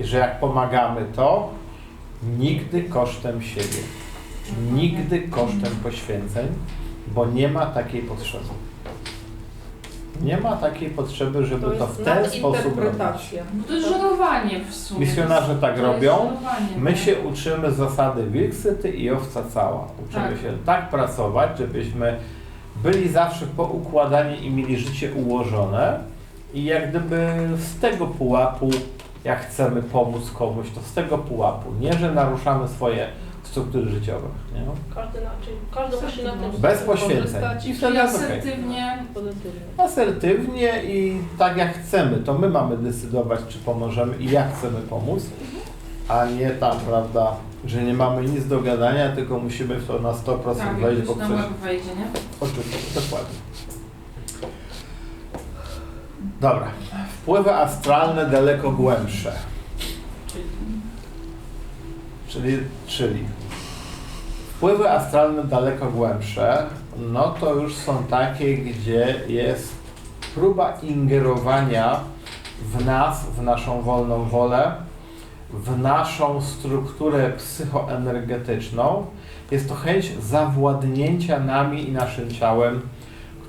i że jak pomagamy to, nigdy kosztem siebie, nigdy kosztem poświęceń, bo nie ma takiej potrzeby. Nie ma takiej potrzeby, żeby to, w ten sposób robić. Bo to jest żerowanie w sumie. Misjonarze tak To robią. My tak. się uczymy zasady wilksyty i owca cała. Uczymy Tak. się tak pracować, żebyśmy byli zawsze poukładani i mieli życie ułożone i jak gdyby z tego pułapu, jak chcemy pomóc komuś, to z tego pułapu. Nie, że naruszamy swoje struktury życiowe. Nie? Każdy na czym, każdy musi na tym Bez poświęceń. I wtedy asertywnie. pozytywnie. Asertywnie i tak jak chcemy, to my mamy decydować, czy pomożemy i jak chcemy pomóc, a nie tam, prawda, że nie mamy nic do gadania, tylko musimy w to na 100% Tak, wejść, bo ktoś łeb wejdzie, nie? Oczywiście, dokładnie. Dobra. Wpływy astralne daleko głębsze. Czyli, czyli wpływy astralne daleko głębsze, no to już są takie, gdzie jest próba ingerowania w nas, w naszą wolną wolę, w naszą strukturę psychoenergetyczną. Jest to chęć zawładnięcia nami i naszym ciałem,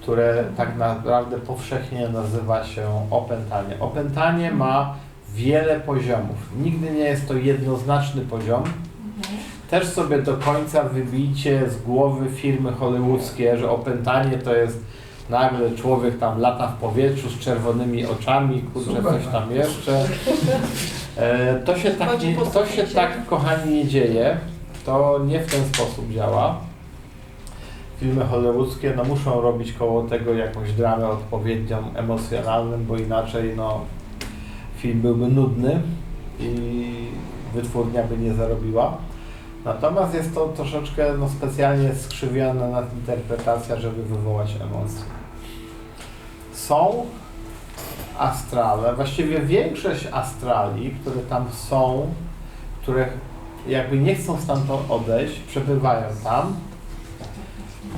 które tak naprawdę powszechnie nazywa się opętanie. Opętanie ma wiele poziomów. Nigdy nie jest to jednoznaczny poziom. Mhm. Też sobie do końca wybijcie z głowy filmy hollywoodzkie, że opętanie to jest nagle człowiek tam lata w powietrzu z czerwonymi oczami, kurczę, Super. coś tam jeszcze. E, to się tak, nie, to się tak, kochani, nie dzieje. To nie w ten sposób działa. Filmy hollywoodzkie no, muszą robić koło tego jakąś dramę odpowiednią, emocjonalną, bo inaczej no, film byłby nudny i wytwórnia by nie zarobiła. Natomiast jest to troszeczkę no, specjalnie skrzywiona nadinterpretacja, żeby wywołać emocje. Są astrale, właściwie większość astrali, które tam są, które jakby nie chcą stamtąd odejść, przebywają tam,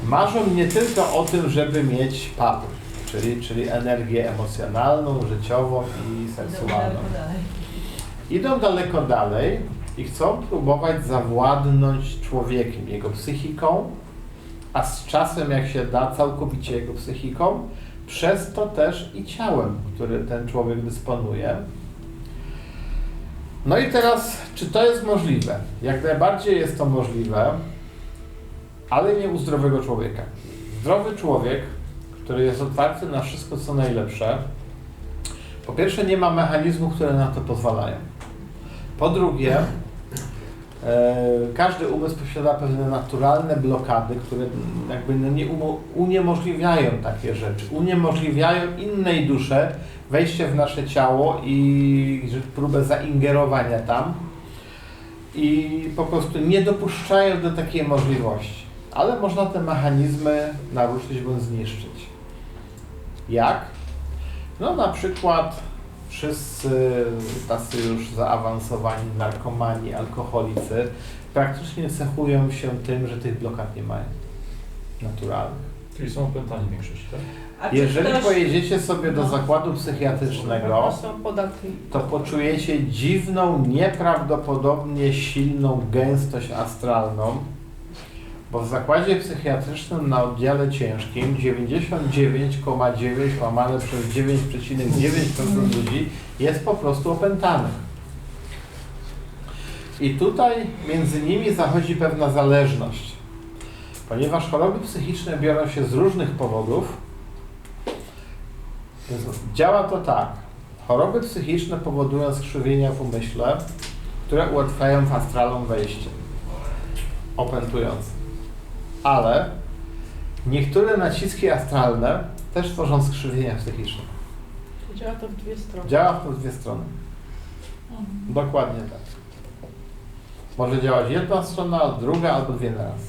marzą nie tylko o tym, żeby mieć power, czyli, czyli energię emocjonalną, życiową i seksualną. Idą daleko dalej i chcą próbować zawładnąć człowiekiem, jego psychiką, a z czasem, jak się da, całkowicie jego psychiką, przez to też i ciałem, który ten człowiek dysponuje. No i teraz, czy to jest możliwe? Jak najbardziej jest to możliwe, ale nie u zdrowego człowieka. Zdrowy człowiek, który jest otwarty na wszystko, co najlepsze, po pierwsze nie ma mechanizmów, które na to pozwalają. Po drugie, e, każdy umysł posiada pewne naturalne blokady, które jakby no nie uniemożliwiają takie rzeczy. Uniemożliwiają innej dusze wejście w nasze ciało i próbę zaingerowania tam i po prostu nie dopuszczają do takiej możliwości. Ale można te mechanizmy naruszyć bądź zniszczyć. Jak? No na przykład wszyscy tacy już zaawansowani narkomani, alkoholicy praktycznie cechują się tym, że tych blokad nie mają naturalnych. Czyli są opętani w większości, tak? A Jeżeli ktoś- pojedziecie sobie do No. zakładu psychiatrycznego, to poczujecie dziwną, nieprawdopodobnie silną gęstość astralną, bo w zakładzie psychiatrycznym na oddziale ciężkim 99,9 łamane przez 9,9% ludzi jest po prostu opętanych. I tutaj między nimi zachodzi pewna zależność, ponieważ choroby psychiczne biorą się z różnych powodów. Działa to tak. Choroby psychiczne powodują skrzywienia w umyśle, które ułatwiają w astralną wejście, opętując. Ale niektóre naciski astralne też tworzą skrzywienia psychiczne. Działa to w dwie strony. Działa w dwie strony. Dokładnie tak. Może działać jedna strona, druga albo dwie na raz.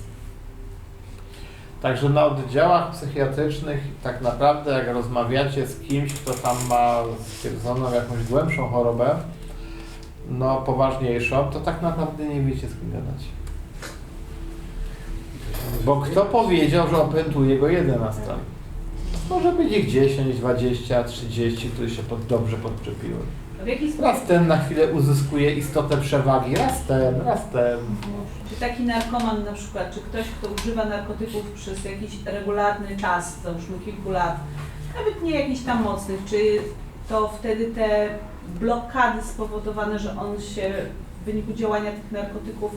Także na oddziałach psychiatrycznych tak naprawdę jak rozmawiacie z kimś, kto tam ma stwierdzoną jakąś głębszą chorobę, no poważniejszą, to tak naprawdę nie wiecie z kim gadać. Bo kto powiedział, że opętuje go jeden astral? Może być ich 10, 20, 30, które się pod, dobrze podczepiły. Raz ten na chwilę uzyskuje istotę przewagi, raz ten, raz ten. Czy taki narkoman na przykład, czy ktoś, kto używa narkotyków przez jakiś regularny czas, załóżmy kilku lat, nawet nie jakichś tam mocnych, czy to wtedy te blokady spowodowane, że on się wyniku działania tych narkotyków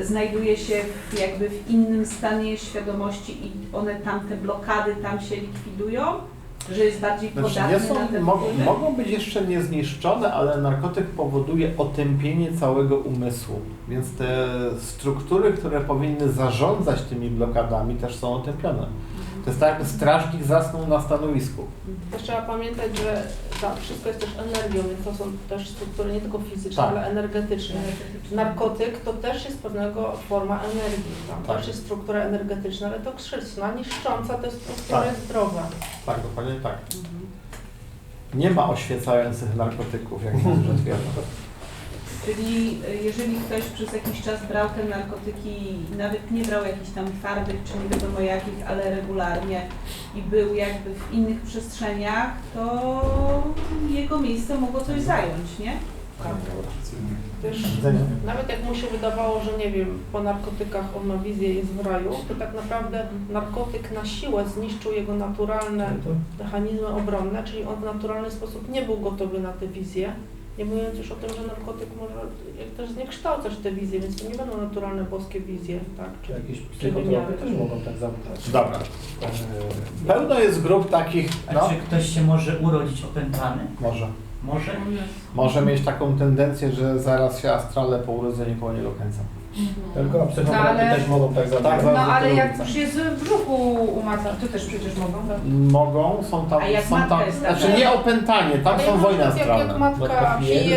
znajduje się w, jakby w innym stanie świadomości i one tam, te blokady tam się likwidują? Że jest bardziej Znaczy podatny są, na te mo, wpływy? mogą być jeszcze niezniszczone, ale narkotyk powoduje otępienie całego umysłu. Więc te struktury, które powinny zarządzać tymi blokadami też są otępione. To jest tak, jakby strażnik zasnął na stanowisku. Też trzeba pamiętać, że tak, wszystko jest też energią, więc to są też struktury nie tylko fizyczne, Tak. ale energetyczne. Narkotyk to też jest pewnego forma energii, tam Tak. też jest struktura energetyczna, ale toksyczna, niszcząca to jest struktura Tak. zdrowa. Tak, dokładnie tak. Nie ma oświecających narkotyków, jak dobrze twierdzą. Czyli y, jeżeli ktoś przez jakiś czas brał te narkotyki, nawet nie brał jakichś tam twardych czy nie wiadomo jakich, ale regularnie i był jakby w innych przestrzeniach, to jego miejsce mogło coś zająć, nie? Też Widzenia. nawet jak mu się wydawało, że nie wiem, po narkotykach on ma wizję jest w raju, to tak naprawdę narkotyk na siłę zniszczył jego naturalne mechanizmy obronne, czyli on w naturalny sposób nie był gotowy na tę wizję. Nie mówiąc już o tym, że narkotyk może jak też zniekształcać te wizje, więc to nie będą naturalne boskie wizje, tak? Czy Jakieś psychotropy też mogą tak zamknąć. Dobra. Pełno jest grup takich, A no, czy ktoś się może urodzić opętany? może. Może? Może mieć taką tendencję, że zaraz się astrale po urodzeniu koło niego kręcą. Tylko psychotropy No, ale- też mogą tak zamknąć. Tak, No ale jak już jest w brzuchu umacam, to też przecież mogą. Mogą, są tam, A jak są matka tam, jest znaczy nie opętanie, tam Ale są wojny przykład jak, jak astralne. matka pije